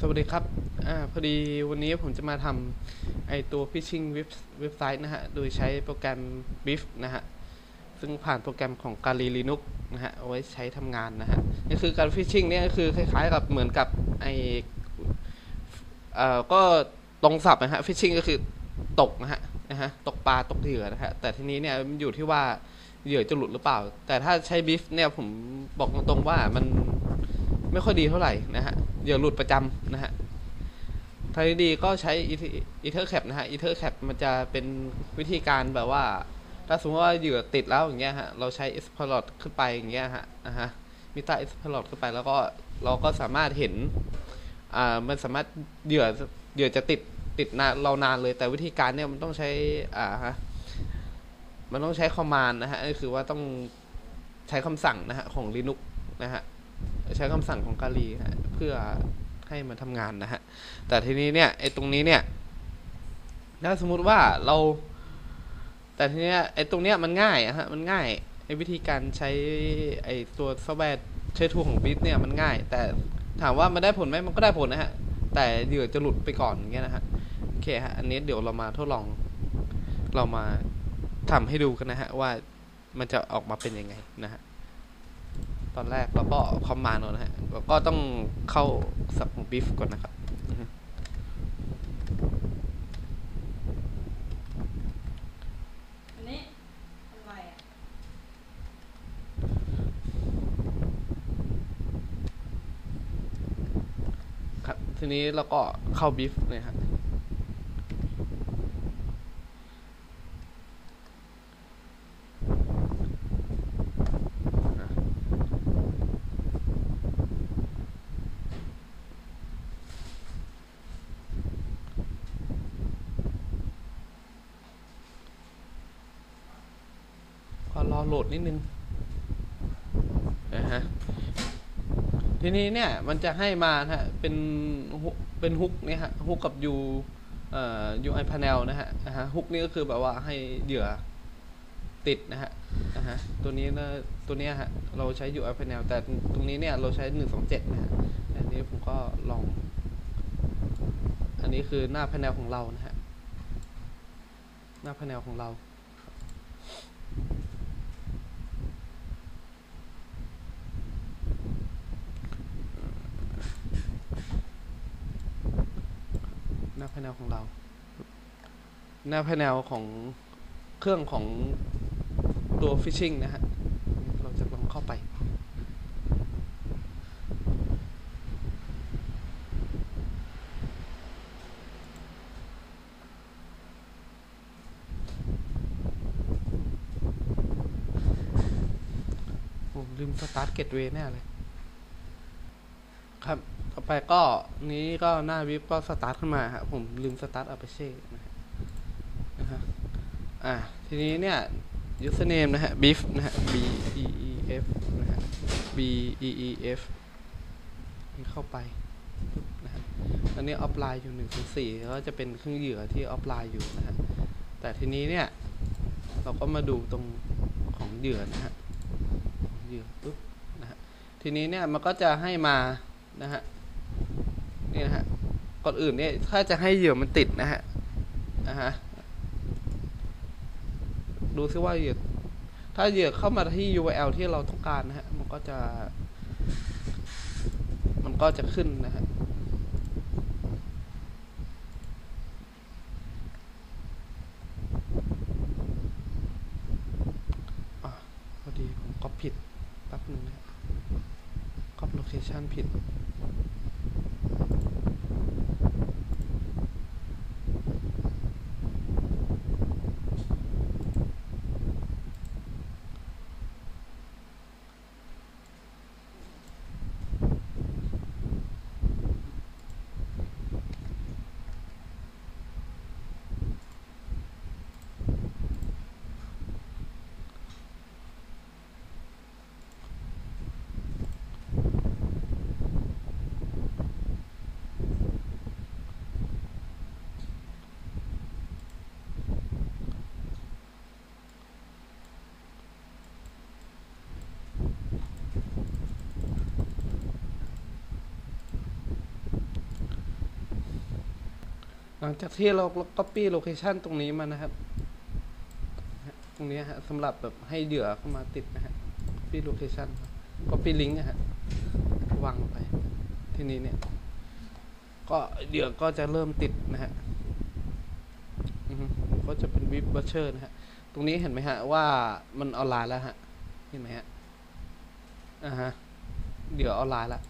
สวัสดีครับ อ่า พอดีวันนี้ผมจะมาทำไอตัว phishing เว็บเว็บไซต์นะฮะ โดยใช้โปรแกรม BIF นะฮะ ซึ่งผ่านโปรแกรมของ Kali Linux นะฮะ เอาไว้ใช้ทำงานนะฮะ นี่คือการ phishing เนี่ยก็คือคล้ายๆกับเหมือนกับไอเอ่อ ก็ตรงศัพท์นะฮะ phishing ก็คือตกนะฮะ นะฮะ ตกปลาตกเหยื่อนะฮะ แต่ทีนี้เนี่ยมันอยู่ที่ว่าเหยื่อจะหลุดหรือเปล่า แต่ถ้าใช้ BIF เนี่ยผมบอกตรงๆว่ามันไม่ค่อยดีเท่าไหร่นะฮะ เหยื่อหลุดประจำนะฮะทางที่ดีก็ใช้อีเทอร์แคปนะฮะอีเทอร์แคปมันจะเป็นวิธีการแบบว่า ถ้าสมมติว่าเหยื่อติดแล้วอย่างเงี้ยฮะเราใช้ e x p l o r ขึ้นไปอย่างเงี้ยฮะนะฮะมิตา e x p l o r ขึ้นไปแล้วก็เราก็สามารถเห็นอ่ามันสามารถเหยื่อเหยื่อจะติดติดนานเรานานเลยแต่วิธีการเนี่ยมันต้องใช้อ่าฮะมันต้องใช้คอมมานด์นะฮะก็คือว่าต้องใช้คำสั่งนะฮะของ Linux นะฮะ ใช้คำสั่งของกาลีฮะเพื่อให้มันทำงานนะฮะ แต่ทีนี้เนี่ยไอ้ตรงนี้เนี่ย ถ้าสมมุติว่าเรา แต่ทีนี้ไอ้ตรงเนี้ยมันง่ายอะฮะ มันง่ายไอ้วิธีการใช้ไอ้ตัวซอฟต์แวร์ใช้ทูของบิสเนี่ยมันง่าย แต่ถามว่ามันได้ผลไหมมันก็ได้ผลนะฮะ แต่เหยื่อจะหลุดไปก่อนอย่างเงี้ยนะฮะ โอเคฮะ อันนี้เดี๋ยวเรามาทดลอง เรามาทำให้ดูกันนะฮะว่ามันจะออกมาเป็นยังไงนะฮะ ตอนแรกเราก็คอมมานด์นะฮะแล้วก็ต้องเข้าสับของบิฟก่อนนะครับอันนี้อะไรอะครับทีนี้เราก็เข้าบิฟเลยฮะก็ร อโหลดนิดนึงนะฮะทีนี้เนี่ยมันจะให้มานะฮะเป็นฮุเป็นฮุกเนี่ยฮะฮุกกับ U เอ่อ UI panel นะฮะนะฮะฮุกนี่ก็คือแบบว่าให้เหยื่อติดนะฮะนะฮะตัวนี้นะตัวเนี้ยฮะเราใช้ UI panel แต่ตรงนี้เนี่ยเราใช้127นะฮะอันนี้ผมก็ลอง อันนี้คือหน้า panel ของเรานะฮะหน้า panel ของเรา น้า panel ของเรา หน้า panel ของเครื่องของตัว phishing นะฮะ เราจะลองเข้าไปผมลืมสตาร์ทเกตเวย์แน่เลย ไปก็นี้ก็หน้าวิบก็สตาร์ทขึ้นมาครับผมลืมสตาร์ทอัปเช่นะฮะนะฮะอ่าทีนี้เนี่ย username นะฮะ beef นะฮะ b e e f นะฮะ b e e f เข้าไปนะฮะอันนี้ออฟไลน์อยู่หนึ่งถึงสี่ก็จะเป็นเครื่องเหยื่อที่ออฟไลน์อยู่นะฮะแต่ทีนี้เนี่ย เราก็มาดูตรงของเหยื่อนะฮะเหยื่อปุ๊บนะฮะทีนี้เนี่ยมันก็จะให้มานะฮะ นี่นะฮะก่อนอื่นเนี่ยถ้าจะให้เหยื่อมันติดนะฮะนะฮะดูซิว่าเหยื่อถ้าเหยื่อเข้ามาที่ URL ที่เราต้องการนะฮะมันก็จะ มันก็จะขึ้นนะฮะอะพอดีผมก็ผิดแป๊บหนึงนะฮะก๊อปโลเคชันผิด ลังจากที่เรา copy location ตรงนี้มานะครับ ตรงนี้ฮะสำหรับแบบให้เหยื่อเข้ามาติดนะฮะ copy location copy link นะฮะวางลงไป ทีนี้เนี่ย ก็เหยื่อก็จะเริ่มติดนะฮะก็จะเป็นวิบบัชเชอร์นะฮะ ตรงนี้เห็นไหมฮะ ว่ามันออนไลน์แล้วฮะ เห็นไหมฮะ อ่าฮะ เดี๋ยวออนไลน์ละ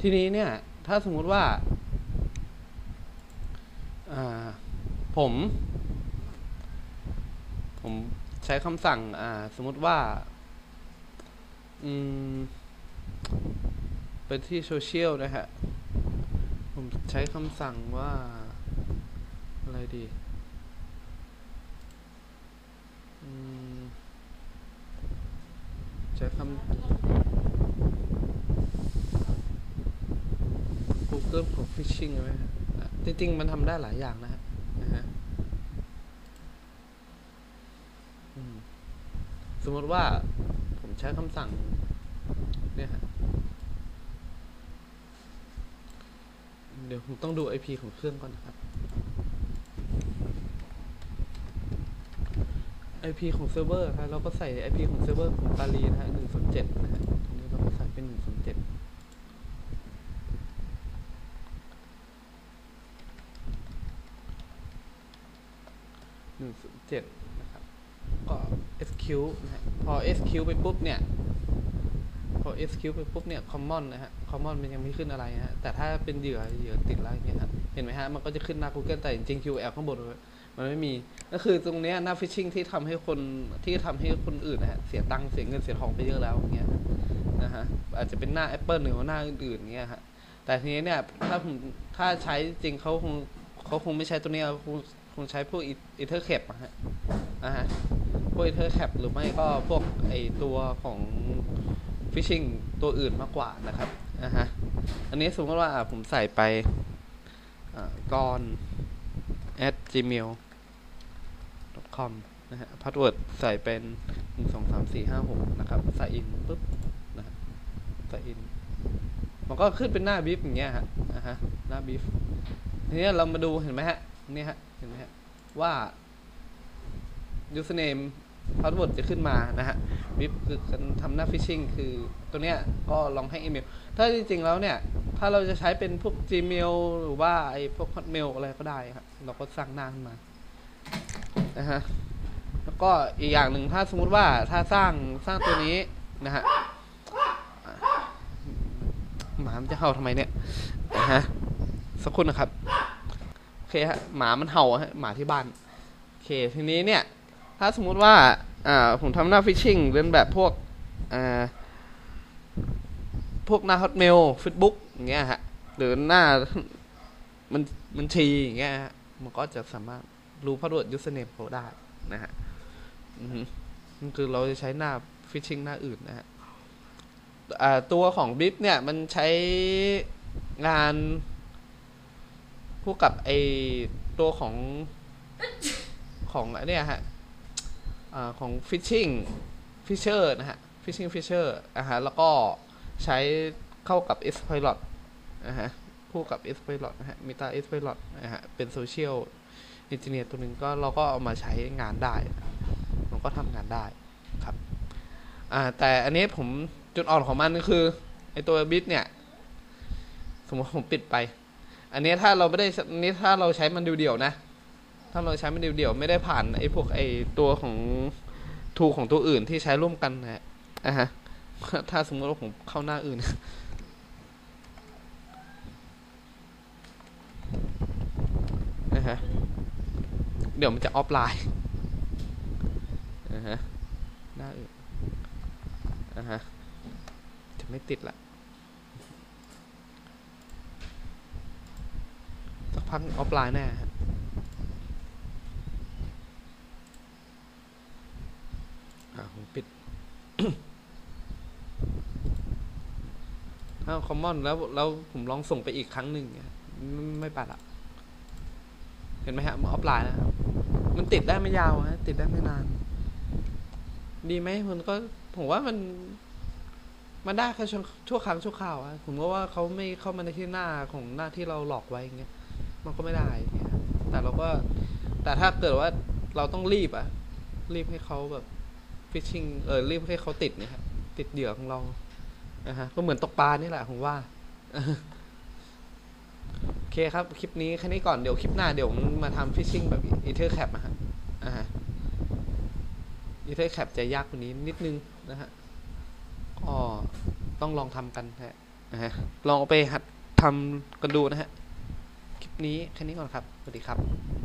ทีนี้เนี่ย ถ้าสมมุติว่า ผม ผมใช้คำสั่ง อ่า สมมติว่า อืม ไปที่โซเชียลนะฮะ ผมใช้คำสั่งว่า อะไรดีใช้คำ Google for Phishing ไหมฮะ จริงๆ มันทำได้หลายอย่างนะฮะสมมติว่าผมใช้คำสั่ง เนี่ยฮะ เดี๋ยวผมต้องดู IP ของเครื่องก่อนนะครับ IP ของเซิร์ฟเวอร์ครับเราก็ใส่ IP ของเซิร์ฟเวอร์ของตาลีนะฮะ107นะฮะตรงนี้เราก็ใส่เป็น107 7นะครับก็ SQ นะฮะพอ SQ ไปปุ๊บเนี่ย พอ SQ ไปปุ๊บเนี่ย common นะฮะ common มันยังไม่ขึ้นอะไรนะฮะ แต่ถ้าเป็นเหยื่อเหยื่อติดล้วอย่างเงี้ยครับเห็นไหมฮะ มันก็จะขึ้นหน้า Google แต่จริงๆ QL ข้างบนมันไม่มี ก็คือตรงเนี้ยหน้า phishing ที่ทำให้คนที่ทำให้คนอื่นนะฮะ เสียตังค์เสียเงินเสียทองไปเยอะแล้วอย่างเงี้ยนะฮะ อาจจะเป็นหน้า Apple หรือว่าหน้าอื่นๆเงี้ยฮะแต่ทีนี้เนี่ยถ้าผมถ้าใช้จริงเขาคงเขาคงไม่ใช้ตัวเนี้ยคง คงใช้พวกอีเทอร์แคปอะฮะอ่าฮะ พวกอีเทอร์แคปหรือไม่ก็พวกไอตัวของ phishing ตัวอื่นมากกว่านะครับอ่าฮะ อันนี้สมมติว่าผมใส่ไปอ่อน at gmail com นะฮะ พาสเวิร์ดใส่เป็นหนึ่งสองสามสี่ห้าหกนะครับ ใส่อินปุ๊บนะใส่อิน มันก็ขึ้นเป็นหน้าบีฟอย่างเงี้ยฮะอ่าฮะ หน้าบีฟทีนี้เรามาดูเห็นไหมฮะ นี่ฮะ เห็นไหม ว่า username password จะขึ้นมานะฮะบีฟคือการทำหน้า phishing คือตัวเนี้ยก็ลองให้อีเมล ถ้าจริงๆแล้วเนี่ย ถ้าเราจะใช้เป็นพวก Gmail หรือว่าไอ้พวก Hotmail อะไรก็ได้ครับ เราก็สร้างหน้าขึ้นมานะฮะแล้วก็อีกอย่างหนึ่งถ้าสมมุติว่าถ้าสร้างสร้างตัวนี้นะฮะหมามันจะเห่าทำไมเนี่ยนะฮะสักครู่นะครับ เคฮะหมามันเห่าฮะหมาที่บ้านโอเคทีนี้เนี่ย ถ้าสมมุติว่าอ่าผมทำหน้าฟิชชิงเป็นแบบพวกอ่าพวกหน้า Hotmail Facebook อย่างเงี้ยฮะหรือหน้ามันมันชีอย่างเงี้ยฮะมันก็จะสามารถรู้พาสเวิร์ด username เขาได้นะฮะอือฮึนั่นคือเราจะใช้หน้าฟิชชิงหน้าอื่นนะฮะอ่าตัวของ b i p เนี่ยมันใช้งาน พวกกับไอตัวของของไอเนี่ยฮะอ่าของ phishing fisher นะฮะ phishing fisher อ่าฮะแล้วก็ใช้เข้ากับ s pilot นะฮะคู่กับ s pilot นะฮะ meta s pilot นะฮะเป็น social engineer ตัวหนึ่งก็เราก็เอามาใช้งานได้มันก็ทำงานได้ครับอ่าแต่อันนี้ผมจุดอ่อนของมันก็คือไอตัวบิตเนี่ย สมมติผมปิดไป อันนี้ถ้าเราไม่ได้นนี้ถ้าเราใช้มันเดี่ยวๆนะ ถ้าเราใช้มันเดี่ยวๆไม่ได้ผ่านไอ้พวกไอ้ตัวของทูของตัวอื่นที่ใช้ร่วมกันนะฮะอะฮะ ถ้าสมมติว่าผมเข้าหน้าอื่นนะฮะ เดี๋ยวมันจะออฟไลน์นะฮะ หน้าอื่นอะฮะ จะไม่ติดละ สัก พักออฟไลน์แน่ฮะอ่าผมปิดถ้าคอมมอนแล้วแล้วผมลองส่งไปอีกครั้งหนึ่งไม่ไปัดอะ เห็นไหมฮะออฟไลน์นะครับมันติดได้ไม่ยาวฮะติดได้ไม่นาน ดีไหมมันก็ผมว่ามันมันได้แค่ชั่วชั่วครั้งชั่วคราวอะผมก็ว่าเขาไม่เข้ามาในที่หน้าของหน้าที่เราหลอกไว้อย่างเงี้ย มันก็ไม่ได้ แต่เราก็แต่ถ้าเกิดว่าเราต้องรีบอะรีบให้เขาแบบฟิชชิงเออรีบให้เขาติดเนี่ยครับติดเหยื่อของเรานะฮะก็เหมือนตกปลานี่แหละผมว่าโอเคครับ คลิปนี้แค่นี้ก่อนเดี๋ยวคลิปหน้าเดี๋ยวผมมาทำฟิชชิงแบบอีเทอร์แคปนะฮะอ่าอีเทอร์แคปจะยากกว่านี้นิดนึงนะฮะก็ต้องลองทำกันฮะนะฮะลองเอาไปหัดทำกันดูนะฮะ นี้แค่นี้ก่อนครับ สวัสดีครับ